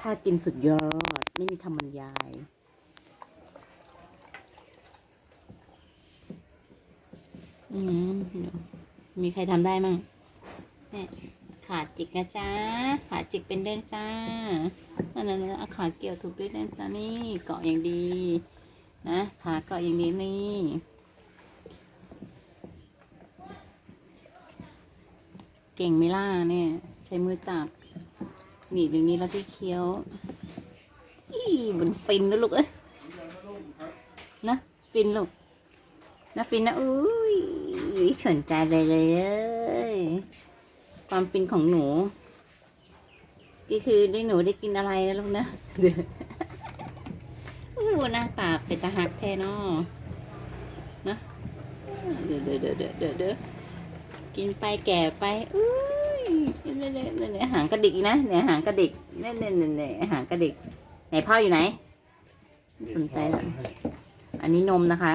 ถ้ากินสุดยอด ไม่มีคำบรรยาย อืมมีใครทำได้มั่งนี่ขาจิกนะจ๊ะ ขาจิกเป็นเรื่องจ้านั่นนั่นนั่นเอาขาเกี่ยวถูกด้วยนะจ๊ะนี่เกาะอย่างดี นะขาเกาะอย่างดีนี่เก่งไหม่ล่าเนี่ย ใช้มือจับ หนีบอย่างนี้แล้วที่เคี้ยวอีมันฟินนะลูกเอ้ยนะฟินลูกนะฟินนะอุ้ยสนใจเลยเลยความฟินของหนูก็คือได้หนูได้กินอะไรนะลูกนะเดือู้หน้าตาเป็นตาหักแท้นอนะเดี๋ยวเดี๋ยวเดี๋ยวเดี๋ยวเดี๋ยวเดี๋ยวกินไปแก่ไปอุ้ เนี่ยเนี่ยเนี่ยเนี่ยหางกระดิกนะเนี่ยหางกระดิกเนี่ยเนี่ยเนี่ยหางกระดิกไหนพ่ออยู่ไหน สนใจหรออันนี้นมนะคะ